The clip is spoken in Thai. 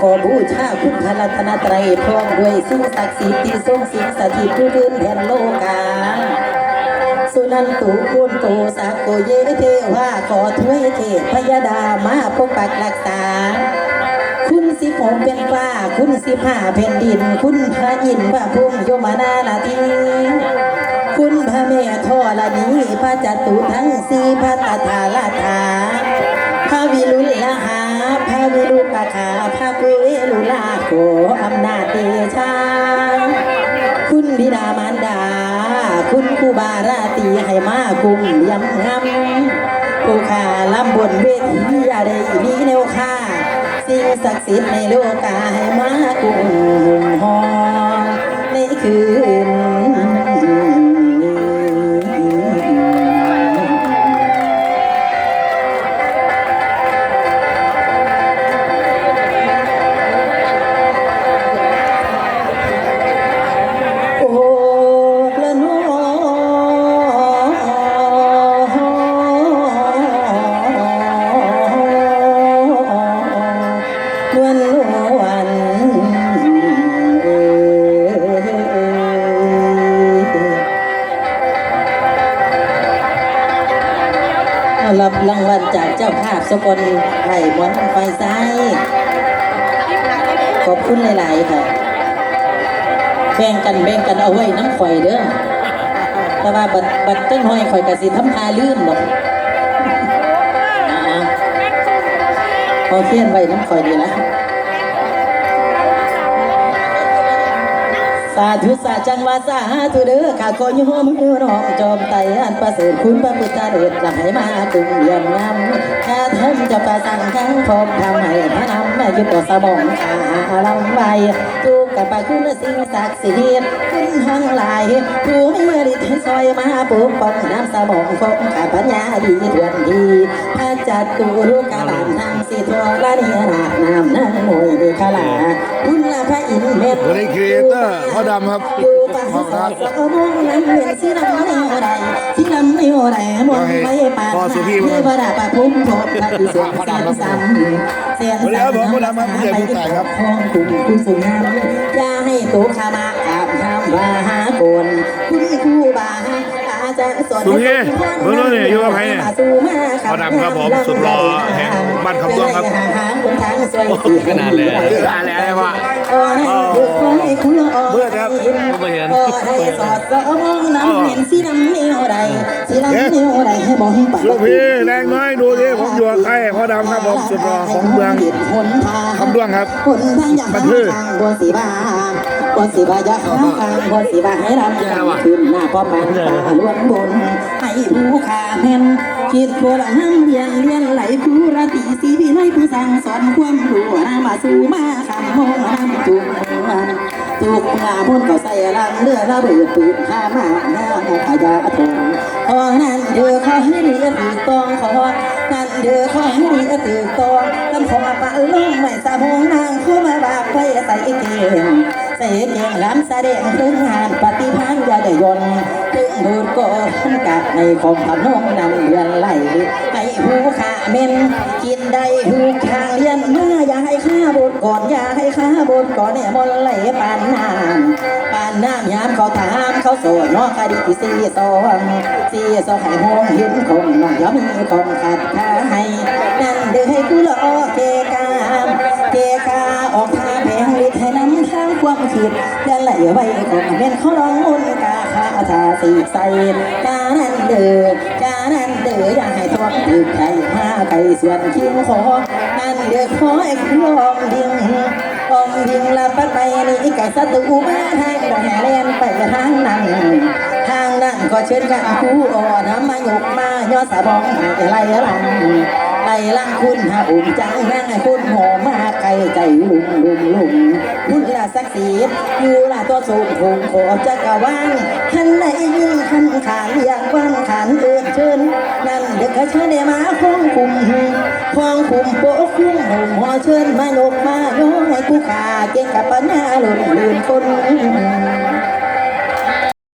ขอบูชาคุณพระรัตนตรัยพร้อมด้วยสิ่งศักดิ์สิทธิ์ที่ทรงสิงสถิตผู้พื้นแผ่นโลกาสุนันตุคุณตูสักโกเยเทวาขอถวยเทพยดามาปกปักรักษา คุณสิบหกเป็นฟ้า คุณสิบห้าแผ่นดิน คุณพระอินทร์พระพุ่มโยมานานาทีคุณพระแม่ทอรณีพระจตุทั้งสี่พระตถาลาถ ขาพระเวลุลาโขอำนาจเตชา คุณบิดามารดา คุณคูบาราตีให้มากุมยำงำผู้ขาลำบนเวทีอย่าได้มีแนวค่า สิ่งศักดิ์สิทธิ์ในโลกาให้มากุม วันวันเรับรางวัลจากเจ้าภาพสกลไผ่หมอนไฟซ้าย ขอบคุณหลาย ๆ ค่ะ แบ่งกันแบ่งกันเอาไว้น้ำข่อยเด้อแต่ว่าบัดบัดตั้งห้อยข่อยกะสิทำพาลื่นหรอก พอเทียนไว้น้ำคอยดีนะสาธุสาจังวาสาธุเด้อข้าขอโยมเด้อน้องจอมไตอันประเสริฐคุณพระพุทธเดชหลายมาตึงเยี่ยมงามข้าทำจะประสังแข้งพร้อมทำให้พระนำแม่ยุบต่อสมองอาลำไว้ทุ กับปะคุณสิ่งศักดิ์สิทธิ์คุณทั้งหลายผู้มีฤทธิ์ให้ซอยมาปกป้องน้ำสมองของข้าปัญญาดีทวนดีพระจัดกุรุกาบานทางสิทวละเนียนาน้ำนางมวยเดขลาคุณละพระอินทร์เม็ดวันนี้ครีเอเตอร์พ่อดำครับ อยู่ป่าสอดสมองนั้นเหมือนสิลำไม่โอไรสิลำไม่โอไรมองไม่ปานนาเทวดาประพุ่มพบพระดิเสียงเสียงซ้ำเสียงสวัสดีครับผมพ่อดำครับผู้ใหญ่ผู้ใหญ่ครับห้องกลุ่มคุณสุงามอย่าให้ตุกขามาอาบน้ำว่าหาโกนคุณครูบาอาจารย์สอนสุพี่เบิ่งดูนี่อยู่กับใครเนี่ยพ่อดำครับผมสุดหล่อแห่งบ้านคำด้วงครับขนาดเลยขนาดเลยอะไรวะ เบื่อครับไม่เห็นให้สอดก็มองน้ำเห็นสีดำเหนียวใดสีดำเหนียวใดให้มองปากลูกพี่แรงน้อยดูดิผมอยู่กับใครพ่อดำครับผมสุดหล่อของเมืองคำด้วงครับคนทางบันทึกบัวสีบาบัวสีบาอยากหาทางบัวสีบาให้รำกันขึ้นหน้าป้อมมันตาล้วนบนให้ผู้ขาแผ่นคิดโคละน้ำเรียนเรียนไหลผู้ราตรีสีวิไลผู้สั่งสอนความรู้นามาสู่มาคำ ถูกงาพุ่นก็ใส่ลังเรือระเบิดปืนข้ามาหน้าขยาทงเพราะนั้นเดือขอให้เรียนถูกองขอนั้นเดือขอให้เรียนถูกองลำขอมาปะลงไม่สะพงนางเข้ามาบาปไปใส่เก่งเสียงเก่งล้ำแสดงถึงงานปฏิพันธ์ยาได้ยนถึงดูดก็กัดในของพนองนั้นเดือนไหล ห้หูขาเม่นกินได้หูข้าเลียนมาอย่าให้ข้าบดก่อนอย่าให้ข้าบดก่อนเนี่ยมนไหลปานน้ำปานน้ำยามเขาถามเขาโสดนอกคดีที่สี่สองสี่สองให้หงห็นคงน้องยอมมีของขาดค่าให้นั่นเดือให้กูละอเกกามเกกาออกทางแผงฤทธิ์ให้น้ำทางความคิดยันไหลไว้ของเป็นเขาลองมุนกาคาชาสีใสกานั่นเดือ อย่าให้ทวงถึกใจมาไก่ส่วนคิ้วขอนั่นเดือขอไอ้คุณลองดิ่งอมดิ่งละปัดไปนี่กับศัตรูมาทางบ่แห่เล่นไปทางนั้นทางนั้นก็เชิญกันคู่อ่อนน้ำมายกมายอดสะบองหาไล่ลังไล่ลังคุณหาอุ่มจังนั่งให้คุณหอมมาไกลใจลุ่มลุ่มลุ่มคุณ ละสักสีอยู่ละตัวสูงคงขอบจักรวาลขันไหนยิ่งขันขานอย่างว่างขานเอินเชิญนั่นเด็กเชิญเดมาคงคุมคงคุมโปะคุ้มห่มหอเชิญมาลบมาโยให้กูขาเก่งกับปัญหาหลุนลืนคน